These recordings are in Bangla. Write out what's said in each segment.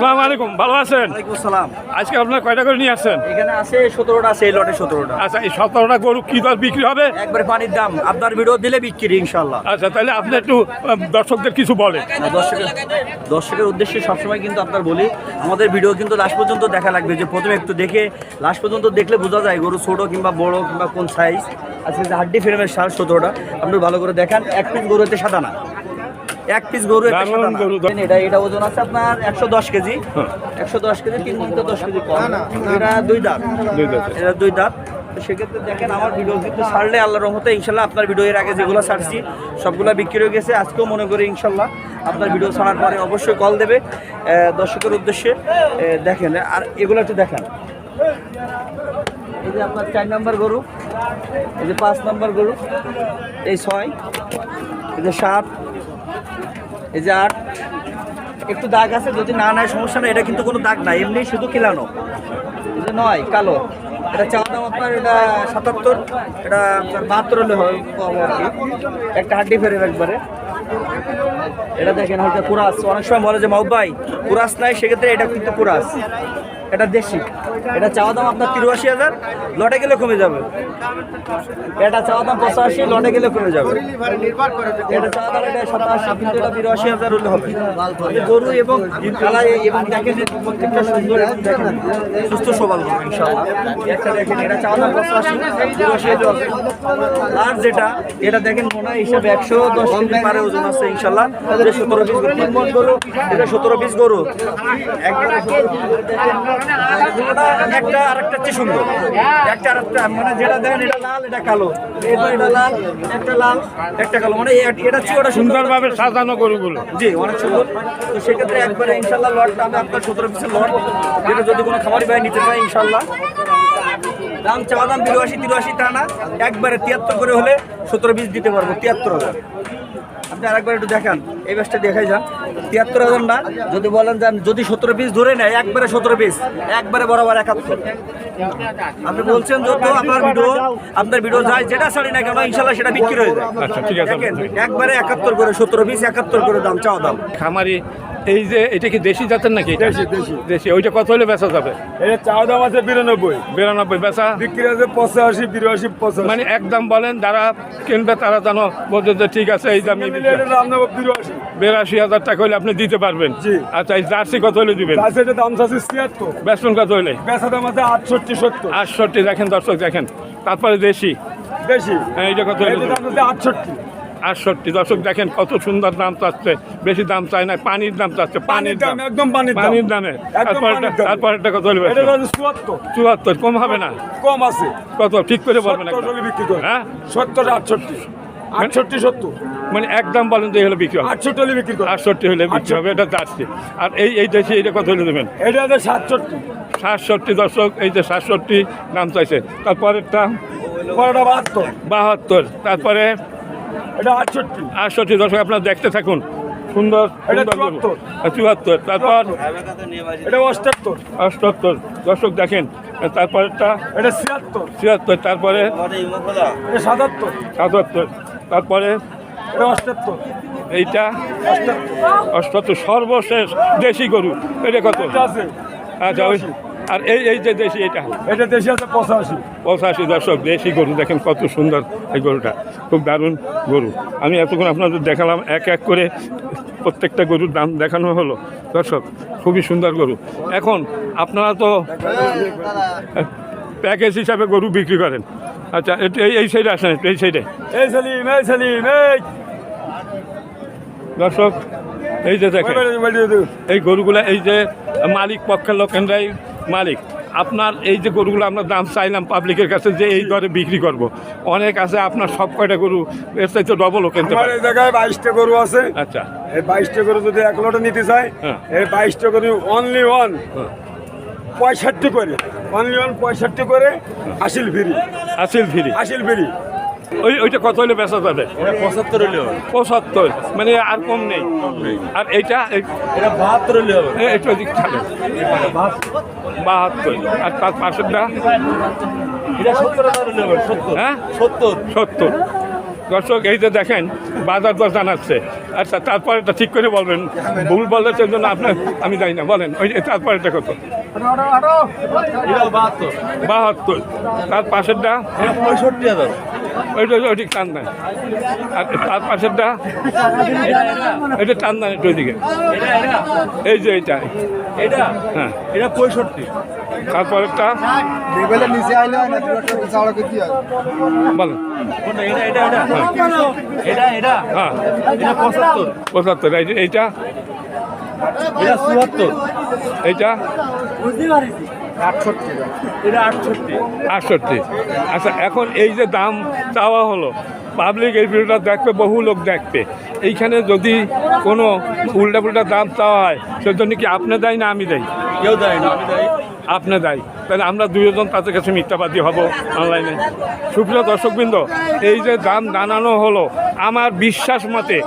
সালাম আলাইকুম ভালো আছেন? ওয়ালাইকুম আজকে আপনার কয়টা করে নিয়ে আসছেন? এখানে আছে সতেরোটা আছে এই লটে সতেরোটা। আচ্ছা এই সতেরোটা গরু কি দর বিক্রি হবে? একবারে পানির দাম আপনার ভিডিও দিলে বিক্রি ইনশাল্লাহ আচ্ছা তাহলে আপনি একটু দর্শকদের কিছু বলেন। দর্শকের দর্শকের উদ্দেশ্যে সবসময় কিন্তু আপনার বলি আমাদের ভিডিও কিন্তু লাস্ট পর্যন্ত দেখা লাগবে। যে প্রথমে একটু দেখে লাস্ট পর্যন্ত দেখলে বোঝা যায় গরু ছোটো কিংবা বড় কিংবা কোন সাইজ আজকে যে হাড্ডি ফ্রেমের সার সতেরোটা আপনি ভালো করে দেখান এক পিস গরু এতে সাদা না এক পিস গরু। এটা এটা ওজন আছে আপনার একশো দশ কেজি। হ্যাঁ। একশো দশ কেজি তিন মন দশ কেজি কম। এটা দুই দাঁত। দুই এটা দুই দাঁত। তো সেক্ষেত্রে দেখেন আমার ভিডিও কিন্তু ছাড়লে আল্লাহ রহমতে ইনশাল্লাহ আপনার ভিডিও এর আগে যেগুলো ছাড়ছি সবগুলো বিক্রি হয়ে গেছে। আজকেও মনে করি ইনশাল্লাহ আপনার ভিডিও ছাড়ার পরে অবশ্যই কল দেবে। দর্শকের উদ্দেশ্যে দেখেন আর এগুলো একটু দেখেন। এই যে আপনার চার নম্বর গরু এই যে পাঁচ নম্বর গরু এই ছয় এই যে সাত এই যে আট একটু দাগ আছে, যদি না নেয় সমস্যা নেই, এটা কিন্তু কোনো দাগ নাই, এমনি শুধু এই যে নয়, কালো। এটা চাওয়া দাম আপনার, এটা সাতাত্তর, এটা আপনার বাহাত্তর হলে হয় একটা হাড্ডি ফেরে একবারে। এটা দেখেন হয়তো কুরাস। অনেক সময় বলে যে, মাহবুব ভাই, কুরাস নাই, সেক্ষেত্রে এটা কিন্তু কুরাস। এটা দেশি। এটা চাওয়া দাম আপনার তিরাশি হাজার, লটে গেলে কমে যাবে। এটা চাওয়া দাম পঁচাশি, লটে গেলে কমে যাবে। এটা চাওয়া দাম এটা সাতাশি, কিন্তু এটা বিরাশি হাজার হলে হবে। গরু এবং কালাই এবং প্রত্যেকটা সুন্দর সুস্থ সবল গরু, ইনশাআল্লাহ। একটা দেখেন, এটা চাওয়া দাম পঁচাশি বিরাশি হাজার আর যেটা, এটা দেখেন মনে হয় হিসাবে একশো দশ কেজি পারে ওজন আছে ইনশাল্লাহ সতেরো পিস গরু। এটা সতেরো পিস গরু। একবারে 17 piece গরু দেখেন। গরুটা একটা আর একটা চেয়ে সুন্দর। একটা আর একটা মানে যেটা দেখেন এটা লাল এটা কালো। এটা এটা লাল একটা লাল একটা কালো। মানে এটা চেয়ে ওটা সুন্দরভাবে সাজানো গরুগুলো। জি অনেক সুন্দর। তো সেক্ষেত্রে একবারে ইনশাল্লাহ লটটা আমি আপনার সতেরো পিসের লট যেটা যদি কোনো খামারি ভাই নিতে ইনশাল্লাহ। দাম চাওয়া দাম বিরাশি তিরাশি তা না একবারে তিয়াত্তর করে হলে সতেরো পিস দিতে পারব তিয়াত্তর হাজার। আপনি আরেকবার একটু দেখান। এই ব্যাসটা দেখাই যান। তিয়াত্তর হাজার না? যদি বলেন যান যদি সতেরো পিস ধরে নেয় একবারে সতেরো পিস একবারে বরাবর একাত্তর। আপনি বলছেন যত আপনার ভিডিও আপনার ভিডিও যায় যেটা ছাড়ি না কেন ইনশাল্লাহ সেটা বিক্রি হয়ে যায়। আচ্ছা দেখেন একবারে একাত্তর করে সতেরো পিস একাত্তর করে দাম চাওয়া দাম। খামারি এই যে এটা কি দেশি জাতের নাকি এটা? দেশি, দেশি। দেশি ওইটা কত হলে বেচা যাবে? এটা চাওয়া দাম আছে বিরানব্বই। বিরানব্বই বেচা? বিক্রি আছে পঁচাশি বিরাশি পঁচাশি। মানে একদম বলেন যারা কিনবে তারা যেন বলছে যে ঠিক আছে এই দাম বিরাশি। বিরাশি হাজার টাকা হলে আপনি দিতে পারবেন। আচ্ছা এই জার্সি কত হলে দিবেন? আছে এটা দাম আছে ছিয়াত্তর। বেসন কত হলে? বেচা দাম আছে আটষট্টি সত্তর। আটষট্টি দেখেন দর্শক দেখেন। তারপরে দেশি। বেশি হ্যাঁ, এইটা কত হলে আটষট্টি। আটষট্টি দর্শক দেখেন কত সুন্দর দাম চাচ্ছে বেশি দাম চাই না পানির দাম চাচ্ছে পানির দাম দাম। একদম পানির পানির দামে। তারপর একটা কত? আছে চুয়াত্তর। কম হবে না? কম আছে। কত? ঠিক করে বলবেন হ্যাঁ? সত্তর আটষট্টি। আটষট্টি সত্তর। মানে একদম বলেন যে হলে বিক্রি হবে। আটষট্টি হলে বিক্রি করে আটষট্টি হলে বিক্রি হবে এটা যাচ্ছে। আর এই এই দেশে এটা কত হলে দেবেন? এটা আছে সাতষট্টি। সাতষট্টি দর্শক এই যে সাতষট্টি দাম চাইছে। তারপরেরটা? বাহাত্তর। বাহাত্তর। তারপরে এটা আটষট্টি। আটষট্টি দর্শক আপনার দেখতে থাকুন। সুন্দর সুন্দর চুয়াত্তর। তারপর? এটা অষ্টাত্তর। অষ্টাত্তর। দর্শক দেখেন তারপরেরটা? এটা ছিয়াত্তর। ছিয়াত্তর। তারপরে? সাতাত্তর। সাতাত্তর। তারপরে? এটা অষ্টাত্তর। এইটা? অষ্টাত্তর। সর্বশেষ দেশি গরু। এটা কত? আচ্ছা ওই আর এই এই যে দেশি এটা? এটা দেশি আছে পঁচাশি। পঁচাশি দর্শক দেশি গরু দেখেন কত সুন্দর এই গরুটা। খুব দারুণ গরু। আমি এতক্ষণ আপনাদের দেখালাম এক এক করে প্রত্যেকটা গরুর দাম দেখানো হলো। দর্শক খুবই সুন্দর গরু। এখন আপনারা তো প্যাকেজ হিসাবে গরু বিক্রি করেন। আচ্ছা এই এই সাইডে আসেন এই সাইডে। এই সেলিম এই সেলিম এই। দর্শক এই যে দেখেন। এই গরুগুলা এই যে মালিক পক্ষের লোকেরাই মালিক আপনার এই যে গরুগুলো আমরা দাম চাইলাম পাবলিকের কাছে যে এই দরে বিক্রি করব। অনেক আছে আপনার সব কয়টা গরু এর চাইতে ডবলও কিনতে পারে এই জায়গায় বাইশটা গরু আছে আচ্ছা এই বাইশটা গরু যদি এক লটে নিতে চায় হ্যাঁ। এই বাইশটা গরু অনলি ওয়ান হ্যাঁ। পঁয়ষট্টি করে অনলি ওয়ান পঁয়ষট্টি করে আসিল ফিরি আসিল ফিরি আসিল ফিরি ওই ওইটা কত হলে বেচা যাবে এটা পঁচাত্তর হলে পঁচাত্তর। মানে আর কম নেই। আর এইটা এই- এটা বাহাত্তর হলে হবে এ- একটু ওদিক থাকে বাহাত্তর। আর তার পাশেরটা? এটা হ্যাঁ? সত্তর। সত্তর। দর্শক এই যে দেখেন বাজার দর জানাচ্ছে। আচ্ছা তারপরে এটা ঠিক করে বলবেন। ভুল বললে সেই জন্য আপনার আমি জানি না। বলেন ওই যে তারপরেটা কত? বাহাত্তর। তার পাশেরটা? পঁয়ষট্টি হাজার। ওইটা ওইটি টান দেন আর তার পাশেরটা এটা টান দেন একটু ওইদিকে এই যে এইটা এটা? হ্যাঁ। এটা পঁয়ষট্টি। তারপরেরটা? নিচে আইলে না দুটো চাওড়া করতে বলেন। এটা এটা এটা? এটা এটা? এটা পঁচাত্তর। এইটা? এটা চুয়াত্তর। এইটা? আটষট্টি এটা আটষট্টি। আটষট্টি। আচ্ছা এখন এই যে দাম চাওয়া হলো পাবলিক এই ভিডিওটা দেখবে বহু লোক দেখবে। এইখানে যদি কোনো উল্টা পুল্টা দাম চাওয়া হয় সেজন্য কি আপনি দেয় না আমি দেয় কেউ দেয় না আমি দেয় আপনি দেয়। তাহলে আমরা দুজন তাদের কাছে মিথ্যাবাদী হব অনলাইনে। সুপ্রিয় দর্শকবৃন্দ, এই যে দাম জানানো হলো, আমার বিশ্বাস মতে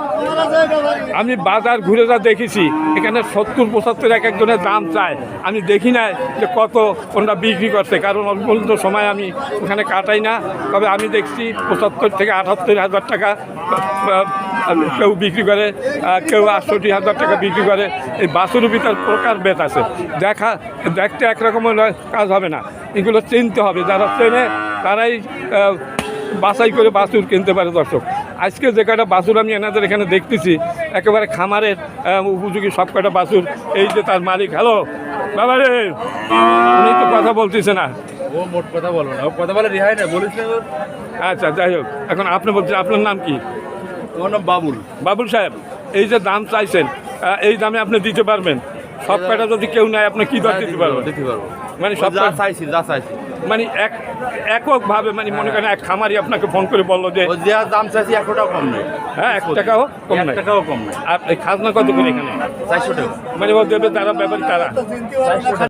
আমি বাজার ঘুরে যা দেখেছি, এখানে সত্তর, পঁচাত্তর এক একজনের দাম চায়। আমি দেখি না যে কত কোনটা বিক্রি করছে, কারণ অল্প সময় আমি ওখানে কাটাই না। তবে আমি দেখছি পঁচাত্তর থেকে আটাত্তর হাজার টাকা কেউ বিক্রি করে কেউ আটষট্টি হাজার টাকা বিক্রি করে এই বাসুর ভিতর প্রকার বেত আছে। দেখা দেখতে একরকমের নয়, কাজ হবে না। এগুলো চিনতে হবে যারা চেনে তারাই বাছাই করে বাছুর কিনতে পারে দর্শক। আজকে যে কয়টা বাছুর আমি এনাদের এখানে দেখতেছি একেবারে খামারের উপযোগী সব কয়টা বাছুর এই যে তার মালিক হ্যালো? বাবা রে উনি তো কথা বলতেছে না। ও মোট কথা না। ও কথা বলে রেহাই না বলিস আচ্ছা যাই হোক এখন আপনি বলছেন আপনার নাম কি? নাম বাবুল। বাবুল সাহেব এই যে দাম চাইছেন এই দামে আপনি দিতে পারবেন। সব কয়টা যদি কেউ নেয় আপনি কি দর দিতে পারবেন? দিতে পারব। মানে সব যা চাইছি যা চাইছি। মানে এক এককভাবে মানে মনে করেন এক খামারি আপনাকে ফোন করে বলল যে ও যা দাম চাইছি এক টাকাও কম নেই। হ্যাঁ এক টাকাও কম নাই। টাকাও কম নেই। আর এই খাজনা কত করে এখানে? চারশো টাকা। মানে ও দেবে তারা ব্যাপারী তারা। টাকা।